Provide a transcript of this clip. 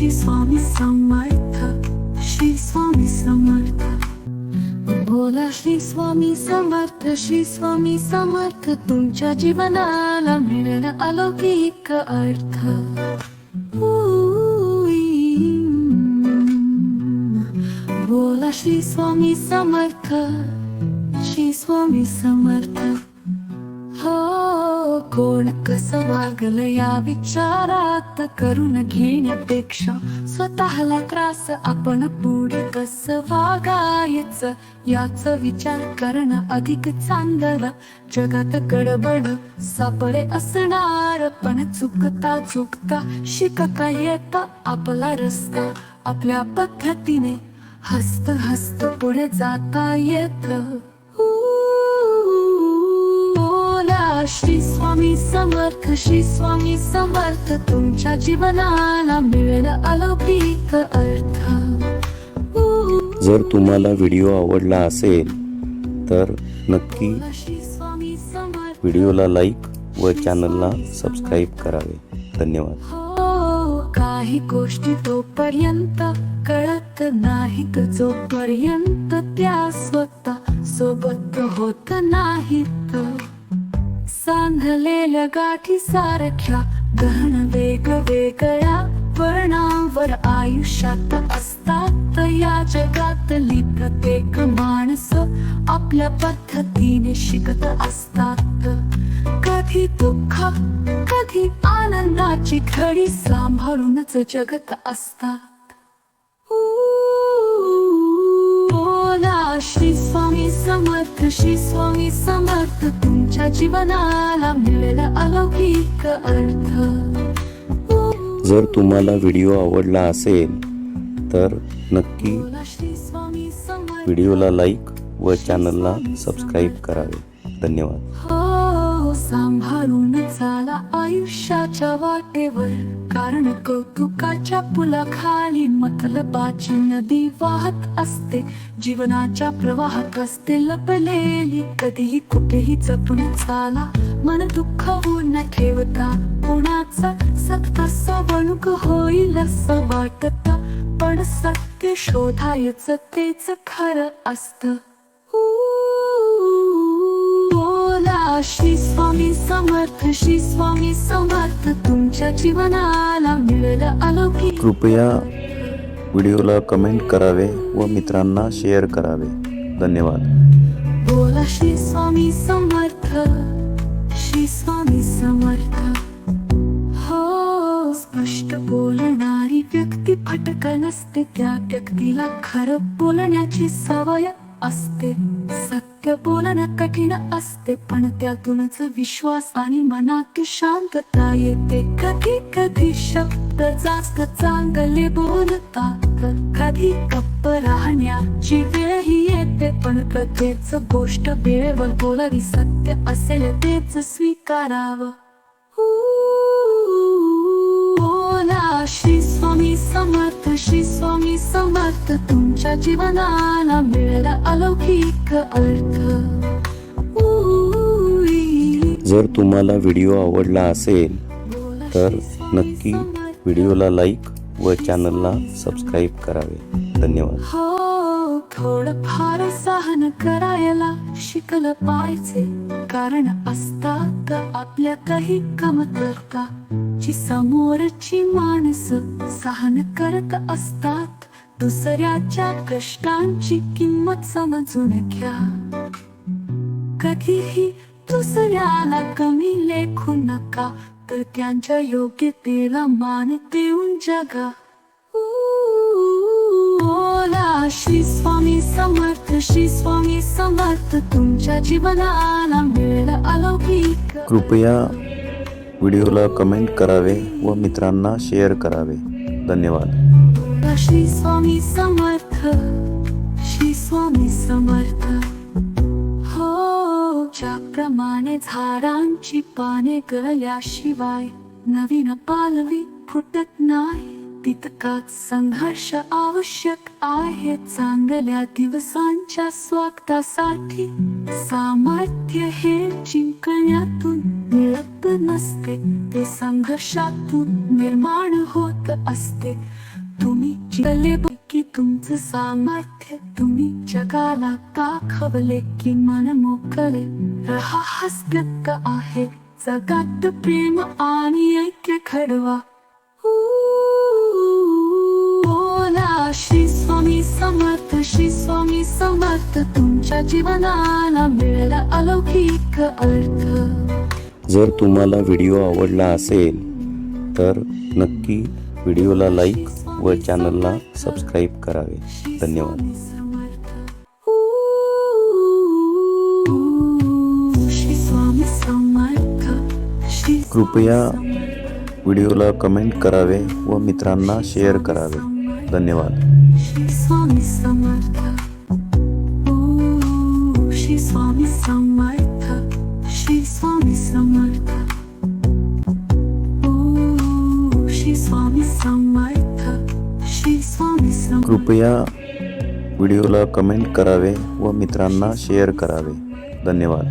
समर्थ श्री स्वामी समर्थ बोला श्री स्वामी समर्थ श्री स्वामी समर्थ तुमच्या जीवनाला मिळेल अलौकिक अर्थ बोला श्री स्वामी समर्थ श्री स्वामी समर्थ कोण कसं वागलं या विचारात? करून घेण्यापेक्षा स्वतःला त्रास आपण पुढे कसं वागायचं? याचा विचार करणं अधिक चांगलं. जगात गडबड सापडे असणार पण चुकता चुकता शिकता येत आपला रस्ता. आपल्या पद्धतीने हस्त हस्त पुढे जाता येत. श्री स्वामी समर्थ श्री स्वामी समर्थ तुमच्या जीवनाला मिळेल अलौकिक अर्थ. जर तुम्हाला व्हिडिओ आवडला असेल तर नक्की व्हिडिओला लाईक व चॅनलला सबस्क्राईब करावे. धन्यवाद. हो काही गोष्टी तोपर्यंत कळत नाहीत जोपर्यंत त्या स्वतः सोबत होत नाहीत. बांधलेल्या गाठी सारख्या गहन वेगवेगळ्या वर्णावर आयुष्यात असतात या जगातली प्रत्येक माणस आपल्या पद्धतीने शिकत असतात. कधी दुःख कधी आनंदाची घडी सांभाळूनच जगत असतात. श्री स्वामी समर्थ तुमच्या जीवनाला मिळेल अलौकिक अर्थ. जर तुम्हाला व्हिडिओ आवडला असेल तर नक्की व्हिडिओला लाईक व चॅनलला सबस्क्राईब करावे. धन्यवाद. सांभाळून चाला आयुष्याच्या वाटेवर. कारण कौतुकाच्या पुलाखाली मतलबाची नदी वाहत असते. जीवनाच्या प्रवाहात असते लपलेली. कधीही कुठेही जपून चाला. मन दुःख न ठेवता. कोणाचा सत्ता सवणूक होईल असं वाटत. पण सत्य शोधायचं तेच खरं असतं. श्री स्वामी समर्थ श्री स्वामी समर्थ तुमच्या जीवनाला मिळेल अलौकिक. कृपया व्हिडिओला कमेंट करावे व मित्रांना शेअर करावे. धन्यवाद. बोला श्री स्वामी समर्थ श्री स्वामी समर्थ. हो स्पष्ट बोलणारी व्यक्ती फटकन असते त्या व्यक्तीला खरं बोलण्याची सवय असते. सत्य बोलणं कठीण असते पण त्यातूनच विश्वास आणि मनात शांतता येते. कधी कधी शब्द जास्त चांगले बोलतात. कधी गप्प राहण्याची वेळ ही येते पण प्रत्येक गोष्ट वेळेवर बोलावी सत्य असेल तेच स्वीकारावं. बोला. श्री स्वामी समर्थ श्री स्वामी समर्थ तुमच्या जीवनाला मिळ अलौकिक अर्थ. जर तुम्हाला व्हिडिओ आवडला असेल तर नक्की. व्हिडिओला लाईक व चॅनलला सबस्क्राईब करावे. धन्यवाद. हो थोडं फार सहन करायला शिकलं पाहिजे. कारण असतात आपल्या काही कमतरता. जी समोरची माणसं सहन करत असतात दुसऱ्याच्या कष्टांची किंमत समजून घ्या. कधीही दुसऱ्याला कमी लेखू नका तर त्यांच्या योग्यतेला मान देऊन जगा. श्री स्वामी समर्थ श्री स्वामी समर्थ तुमच्या जीवनाला मिळेल अलौकिक. कृपया व्हिडिओला कमेंट करावे व मित्रांना शेअर करावे. धन्यवाद. श्री स्वामी समर्थ श्री स्वामी समर्थ. हो ज्याप्रमाणे झाडांची पाने गळल्याशिवाय नवीन पालवी फुटत नाही तितकाच संघर्ष आवश्यक आहे चांगल्या दिवसांच्या स्वागतासाठी. सामर्थ्य हे जिंकण्यातून मिळत नसते ते संघर्षातून निर्माण होत असते. तुम्ही जिंकले की तुमचं सामर्थ्य तुम्ही जगाला दाखवले की मन मोकळे. रहा आहे? जगात प्रेम आणि ऐक्य घडवा. बोला श्री स्वामी समर्थ श्री स्वामी समर्थ तुमच्या जीवनाला मिळाला अलौकिक अर्थ. जर तुम्हाला व्हिडिओ आवडला असेल तर नक्की व्हिडिओला लाईक व चॅनलला सबस्क्राईब करावे. धन्यवाद. श्री स्वामी कृपया व्हिडिओला कमेंट करावे व मित्रांना शेअर करावे. धन्यवाद. कृपया व्हिडिओला कमेंट करावे व मित्रांना शेअर करावे. धन्यवाद.